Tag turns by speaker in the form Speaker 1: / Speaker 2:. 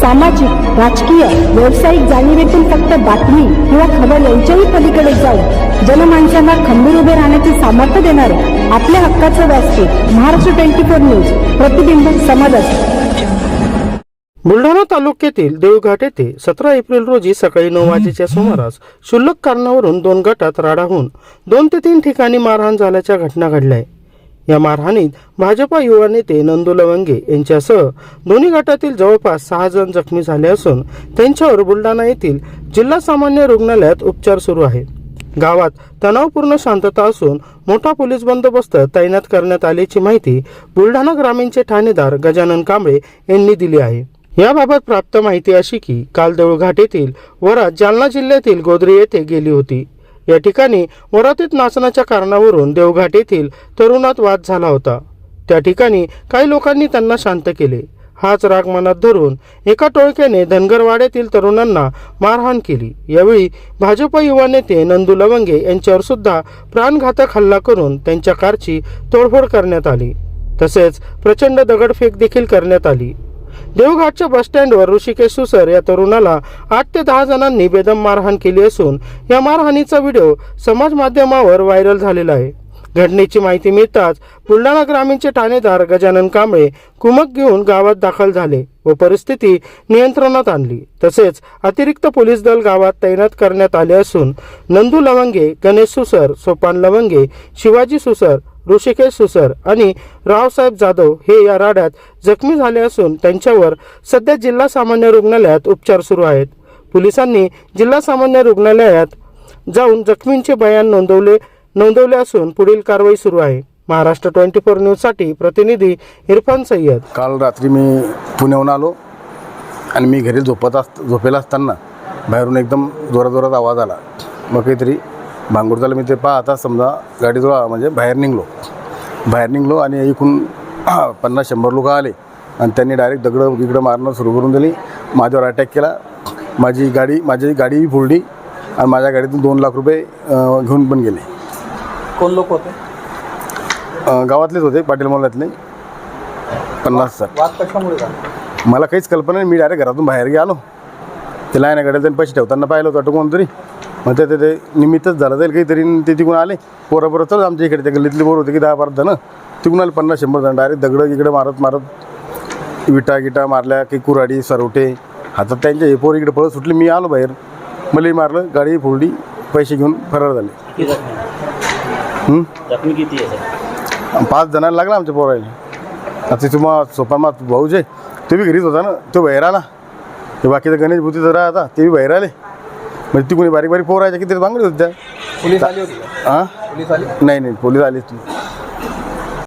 Speaker 1: सामाजिक राजकीय व्यावसायिक जाणीवेतून फक्त बातमी किंवा खबर यांच्याही पलीकडे जाऊन जनमानसांना खंबीर उभे राहण्याचे सामर्थ्य देणारे आपल्या हक्काचं व्यासपीठ महाराष्ट्र ट्वेंटी फोर न्यूज प्रतिबिंब समाजात
Speaker 2: बुलढाणा तालुक्यातील देवघाट येथे सतरा एप्रिल रोजी सकाळी नऊ वाजेच्या सुमारास क्षुल्लक कारणावरून दोन गटात राडा होऊन दोन ते तीन ठिकाणी मारहाण झाल्याच्या घटना घडल्या. या मारहाणीत भाजपा युवा नेते नंदू लवंगे यांच्यासह दोन्ही गटातील जवळपास सहा जण जखमी झाले असून त्यांच्यावर बुलढाणा येथील जिल्हा सामान्य रुग्णालयात उपचार सुरू आहे गावात तणावपूर्ण शांतता असून मोठा पोलीस बंदोबस्त तैनात करण्यात आल्याची माहिती बुलढाणा ग्रामीणचे ठाणेदार गजानन कांबळे यांनी दिली आहे. याबाबत प्राप्त माहिती अशी की काल देऊळघाट येथील वरात जालना जिल्ह्यातील गोदरी येथे गेली होती. या ठिकाणी वरातीत नाचण्याच्या कारणावरून देवघाट येथील तरुणात वाद झाला होता. त्या ठिकाणी काही लोकांनी त्यांना शांत केले. हाच राग मनात धरून एका टोळक्याने धनगरवाड्यातील तरुणांना मारहाण केली. यावेळी भाजप युवा नेते नंदू लवंगे यांच्यावर सुद्धा प्राणघातक हल्ला करून त्यांच्या कारची तोडफोड करण्यात आली. तसेच प्रचंड दगडफेक देखील करण्यात आली. देवघाटच्या बसस्टँडवर ऋषिकेश सुसर या तरुणाला आठ ते दहा जणांनी बेदम मारहाण केली असून या मारहाणीचा व्हिडिओ समाज माध्यमावर व्हायरल झालेला आहे. घटनेची माहिती मिळताच बुलढाणा ग्रामीणचे ठाणेदार गजानन कांबळे कुमक घेऊन गावात दाखल झाले व परिस्थिती नियंत्रणात आणली. तसेच अतिरिक्त पोलीस दल गावात तैनात करण्यात आले असून नंदू लवंगे गणेश सुसर सोपान लवंगे शिवाजी सुसर ऋषिकेश सुसर आणि रावसाहेब जाधव हे या राड्यात जखमी झाले असून त्यांच्यावर सध्या जिल्हा सामान्य रुग्णालयात उपचार सुरू आहेत. पोलिसांनी जिल्हा सामान्य रुग्णालयात जाऊन जखमींचे बयान नोंदवले नोंदवले असून पुढील कारवाई सुरू आहे. महाराष्ट्र ट्वेंटी फोर न्यूजसाठी प्रतिनिधी इरफान सय्यद.
Speaker 3: काल रात्री मी पुण्याहून आलो आणि मी घरी झोपत अस झोपेला असताना बाहेरून एकदम जोराजोरात जोरात आवाज आला. मग काहीतरी भांगूर झालं मी ते पाहता समजा गाडीजवळ म्हणजे बाहेर निघलो. बाहेर निघलो आणि इकडून पन्नास शंभर लोक आले. आणि त्यांनी डायरेक्ट दगडं बिगडं मारणं सुरू करून दिली. माझ्यावर अटॅक केला. माझी गाडी माझी गाडी फोडली आणि माझ्या गाडीतून दोन लाख रुपये घेऊन पण गेले.
Speaker 4: कोण लोक होते?
Speaker 3: गावातलेच होते पाटील मोहल्ल्यातले पन्नास सर. मला काहीच कल्पना नाही. मी डायरेक्ट घरातून बाहेर गेलो. ते लाईन गाड्या त्यांनी पैसे ठेवताना पाहिलं होतं कोणतरी मग ते ते- निमित्तच झालं. जाईल काहीतरी ते तिकडून आले. पोरं चल आमच्या इकडे त्या गल्लीतली पोरं होते की दहा बारा जण. तिकडून आले पन्नास शंभर जण. डायरेक्ट दगडं इकडे मारत मारत विटा गिटा मारल्या काही कुराडी सरवटे हातात त्यांच्या हे पोर इकडे पळत सुटले. मी आलो बाहेर. मलाही मारलं गाडी फोडली पैसे घेऊन फरार झाले. पाच जणांना लागला आमच्या पोरायला. आता तुम्हा सोपामा भाऊ जे ते बी घरीच होता ना. तो बाहेर आला. ते बाकीचं गणेश भूती जरा आता. ते बी बाहेर आले. म्हणजे ती कोणी बारीक बारीक पोरायच्या किती बांगडी होत्या
Speaker 4: पोलीस आली होती?
Speaker 3: हां?
Speaker 4: पोलीस आली
Speaker 3: नाही नाही पोलीस आलेच नाही.